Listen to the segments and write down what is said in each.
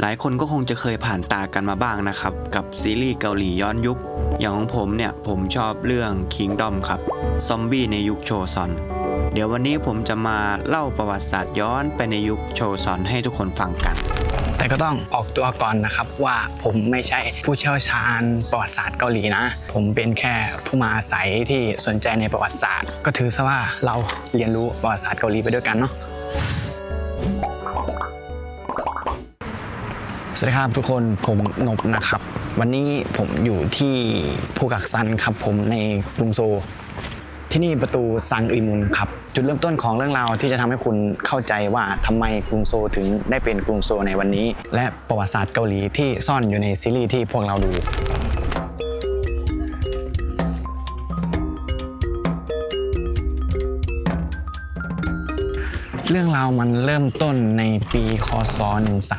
หลายคนก็คงจะเคยผ่านตากันมาบ้างนะครับ กับซีรีส์เกาหลีย้อนยุค อย่างของผมเนี่ย ผมชอบเรื่อง Kingdom ครับ ซอมบี้ในยุคโชซอน เดี๋ยววันนี้ผมจะมาเล่าประวัติศาสตร์ย้อนไปในยุคโชซอนให้ทุกคนฟังกัน แต่ก็ต้องออกตัวก่อนนะครับว่าผมไม่ใช่ผู้เชี่ยวชาญประวัติศาสตร์เกาหลีนะ ผมเป็นแค่ผู้มาอาศัยที่สนใจในประวัติศาสตร์ ก็ถือซะว่าเราเรียนรู้ประวัติศาสตร์เกาหลีไปด้วยกันเนาะ สวัสดีครับทุกคนผมนบนะครับ วันนี้ผมอยู่ที่ภูกักซันครับผมในกรุงโซลที่นี่ประตูซังอิมุนครับ จุดเริ่มต้นของเรื่องราวที่จะทำให้คุณเข้าใจว่าทำไมกรุงโซลถึงได้เป็นกรุงโซลในวันนี้ และประวัติศาสตร์เกาหลีที่ซ่อนอยู่ในซีรีส์ที่พวกเราดู เรื่องราวมันเริ่มต้นในปีคศ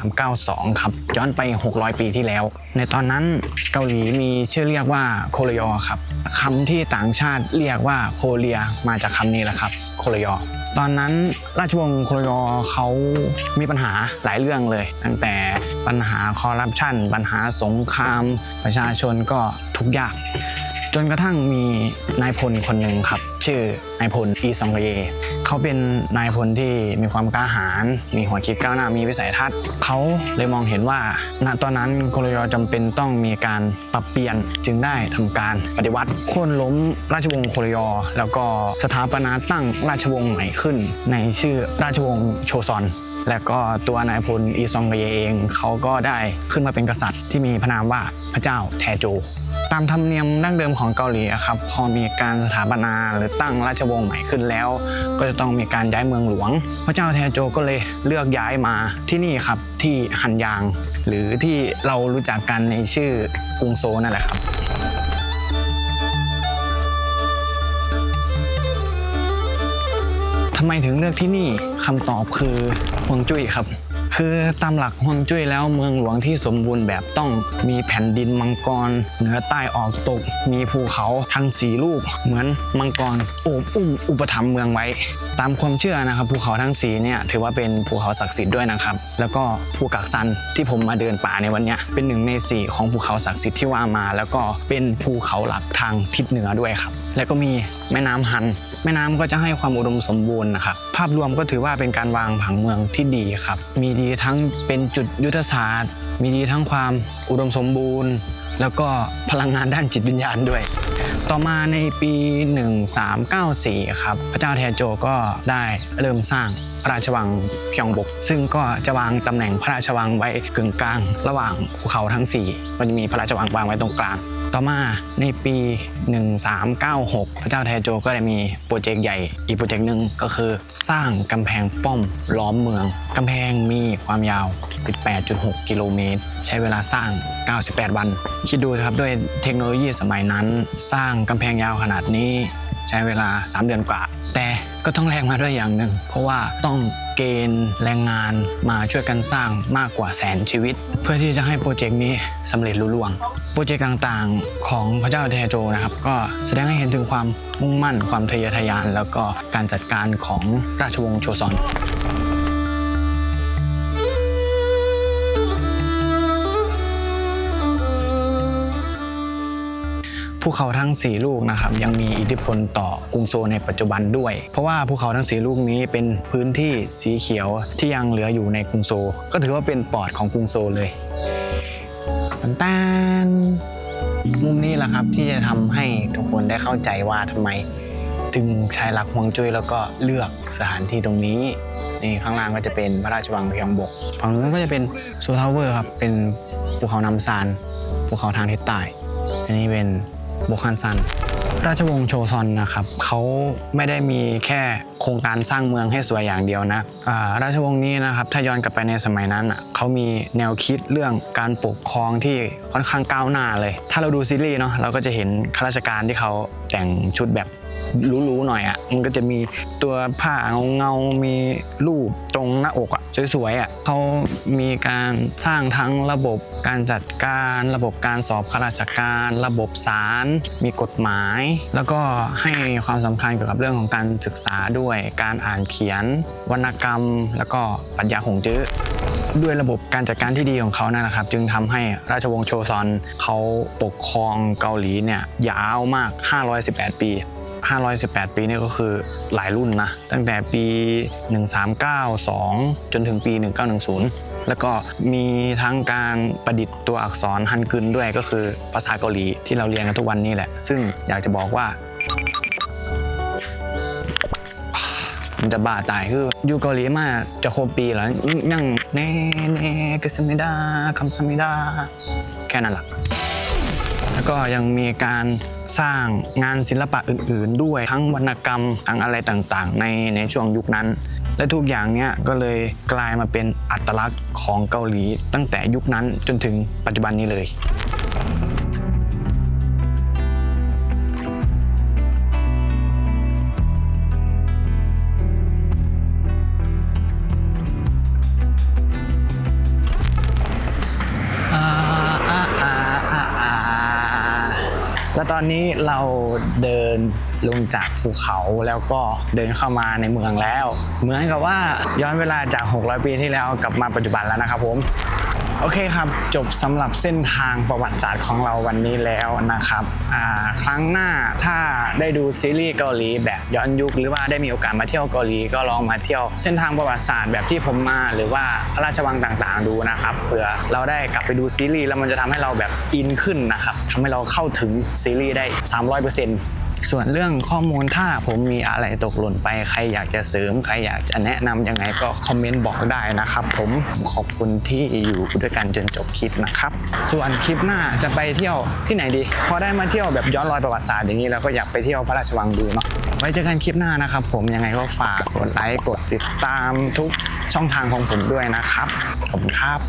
1392 ครับ ย้อนไป 600 ปีที่แล้ว ในตอนนั้นเกาหลีมีชื่อเรียกว่าโคเรยอครับคำที่ต่างชาติเรียกว่าโคเรียมาจากคำนี้แหละครับโคเรยอตอนนั้นราชวงศ์โคเรยอเขามีปัญหาหลายเรื่องเลย ตั้งแต่ปัญหาคอร์รัปชันปัญหาสงคราม ประชาชนก็ทุกยาก จนกระทั่งมีนายพลคนหนึ่งครับ ชื่อนายพลอีซองเกเยเขาเป็นนายพลที่มีความกล้าหาญมีหัวคิดก้าวหน้ามีวิสัยทัศน์เขาเลยมองเห็นว่าณตอนนั้นโคโลยอจำเป็นต้องมีการปรับเปลี่ยนจึงได้ทำการปฏิวัติโค่นล้มราชวงศ์โคโลยอ แล้วก็สถาปนาตั้งราชวงศ์ใหม่ขึ้น ในชื่อราชวงศ์โชซอน และก็ตัวนายพลอีซองเกเยเองเขาก็ได้ขึ้นมาเป็นกษัตริย์ที่มีพระนามว่าพระเจ้าแทโจ ตามธรรมเนียมดั้งเดิมของเกาหลีครับพอมีการสถาปนาหรือตั้งราชวงศ์ใหม่ขึ้นแล้ว ก็จะต้องมีการย้ายเมืองหลวง พระเจ้าแทโจก็เลยเลือกย้ายมาที่นี่ครับที่ฮันยาง หรือที่เรารู้จักกันในชื่อกรุงโซนั่นแหละครับำไมถึงเลือกที่นี่คำตอบคือฮวงจุ้ยครับ คือตามหลักฮวงจุ้ยแล้วเมืองหลวงที่สมบูรณ์แบบต้องมีแผ่นดินมังกร เหนือใต้ออกตก มีภูเขาทั้งสีลูก เหมือนมังกรโอบอุ้มอุปถัมภ์เมืองไว้ ตามความเชื่อนะครับภูเขาทั้งสีเนี่ยถือว่าเป็นภูเขาศักดิ์สิทธิ์ด้วยนะครับ แล้วก็ภูกักซันที่ผมมาเดินป่าในวันนี้เป็นหนึ่งในสี่ของภูเขาศักดิ์สิทธิ์ที่ว่ามา แล้วก็เป็นภูเขาหลักทางทิศเหนือด้วยครับ แล้วก็มีแม่น้ำฮัน แม่น้ำก็จะให้ความอุดมสมบูรณ์นะครับภาพรวมก็ถือว่าเป็นการวางผังเมืองที่ดีครับ มีดีทั้งเป็นจุดยุทธศาสตร์ มีดีทั้งความอุดมสมบูรณ์ แล้วก็พลังงานด้านจิตวิญญาณด้วย ต่อมาในปี 1394 ครับ พระเจ้าแทโจก็ได้เริ่มสร้างพระราชวังพยองบก ซึ่งก็จะวางตำแหน่งพระราชวังไว้กึ่งกลาง ระหว่างภูเขาทั้ง4ก็จะมีพระราชวังวางไว้ตรงกลาง ต่อมาในปี 1396 พระเจ้าแทโจก็ได้มีโปรเจกต์ใหญ่อีกโปรเจกต์หนึ่งก็คือสร้างกำแพงป้อมล้อมเมือง กำแพงมีความยาว 18.6 กิโลเมตร ใช้เวลาสร้าง 98 วัน คิดดูนะครับด้วยเทคโนโลยีสมัยนั้น สร้างกำแพงยาวขนาดนี้ ใช้เวลา 3 เดือนกว่า แต่ ก็ต้องแลกมาด้วยอย่างหนึ่ง เพราะว่าต้องเกณฑ์แรงงานมาช่วยกันสร้างมากกว่าแสนชีวิต เพื่อที่จะให้โปรเจกต์นี้สำเร็จลุล่วง โปรเจกต์ต่างๆ ของพระเจ้าเทโจนะครับ ก็แสดงให้เห็นถึงความมุ่งมั่น ความทะเยอทะยาน แล้วก็การจัดการของราชวงศ์โชซอน ภูเขาทั้ง 4 ลูกนะครับยังมีอิทธิพลต่อกรุงโซในปัจจุบันด้วย เพราะว่าภูเขาทั้ง 4 ลูกนี้เป็นพื้นที่สีเขียวที่ยังเหลืออยู่ในกรุงโซ ก็ถือว่าเป็นปอดของกรุงโซเลยตันตนมุมนี้แหละครับที่จะทำให้ทุกคนได้เข้าใจว่าทำไมจึงช้หลักฮวงจุ้ยแล้วก็เลือกสถานที่ตรงนี้นี่ข้างล่างก็จะเป็นพระราชวังพยองบกฝั่งนู้นก็จะเป็นโซทาวเวอร์ครับเป็นภูเขานำซานภูเขาทางทิศใต้อันนี้เป็น โบคันซัน ราชวงศ์โชซอนนะครับเขาไม่ได้มีแค่โครงการสร้างเมืองให้สวยอย่างเดียวนะะราชวงศ์นี้นะครับถ้าย้อนกลับไปในสมัยนั้นอะเขามีแนวคิดเรื่องการปกครองที่ค่อนข้างก้าวหน้าเลย ถ้าเราดูซีรีส์เนาะเราก็จะเห็นข้าราชการที่เขาแต่งชุดแบบ หรูๆหน่อยอะมันก็จะมีตัวผ้าเงาๆมีรูปตรงหน้าอกอะสวยๆอะเขามีการสร้างทั้งระบบการจัดการ ระบบการสอบข้าราชการ ระบบศาลมีกฎหมาย แล้วก็ให้ความสำคัญเกี่ยวกับเรื่องของการศึกษาด้วย การอ่านเขียน วรรณกรรม แล้วก็ปรัชญาหงจื้อด้วยระบบการจัดการที่ดีของเขานั่นแหละครับ จึงทำให้ราชวงศ์โชซอนเขาปกครองเกาหลีเนี่ยยาวมาก 518 ปี 518 ปีนี่ก็คือหลายรุ่นนะ ตั้งแต่ปี 1392 จนถึงปี 1910 แล้วก็มีทั้งการประดิษฐ์ตัวอักษรฮันกึนด้วยก็คือภาษาเกาหลีที่เราเรียนกันทุกวันนี้แหละ ซึ่งอยากจะบอกว่ามันจะบ้าตายคืออยู่เกาหลีมาจะครบปีแล้วยังเน่เน่กสมิดาคำสมิดาแค่นั้นแหละแล้วก็ยังมีการ สร้างงานศิลปะอื่น ๆ ด้วยทั้งวรรณกรรมทั้งอะไรต่างๆ ในในช่วงยุคนั้น และทุกอย่างเนี้ยก็เลยกลายมาเป็นอัตลักษณ์ของเกาหลีตั้งแต่ยุคนั้นจนถึงปัจจุบันนี้เลย แล้วตอนนี้เราเดินลงจากภูเขาแล้วก็เดินเข้ามาในเมืองแล้ว เหมือนกับว่าย้อนเวลาจาก 600 ปีที่แล้วกลับมาปัจจุบันแล้วนะครับผม โอเคครับ จบสำหรับเส้นทางประวัติศาสตร์ของเราวันนี้แล้วนะครับครั้งหน้าถ้าได้ดูซีรีส์เกาหลีแบบย้อนยุคหรือว่าได้มีโอกาสมาเที่ยวเกาหลีก็ลองมาเที่ยว เส้นทางประวัติศาสตร์แบบที่ผมมาหรือว่าพระราชวังต่างๆ ดูนะครับเผื่อเราได้กลับไปดูซีรีส์แล้วมันจะทำให้เราแบบอินขึ้นนะครับทำให้เราเข้าถึงซีรีส์ได้ 300% ส่วนเรื่องข้อมูลถ้าผมมีอะไรตกหล่นไปใครอยากจะเสริม ใครอยากจะแนะนำยังไงก็คอมเมนต์บอกได้นะครับ ผมขอบคุณที่อยู่ด้วยกันจนจบคลิปนะครับ ส่วนคลิปหน้าจะไปเที่ยวที่ไหนดี พอได้มาเที่ยวแบบย้อนรอยประวัติศาสตร์อย่างนี้แล้วก็อยากไปเที่ยวพระราชวังดูเนาะไว้เจอกันคลิปหน้านะครับ ผมยังไงก็ฝากกดไลค์กดติดตามทุกช่องทางของผมด้วยนะครับขอบคุณครับ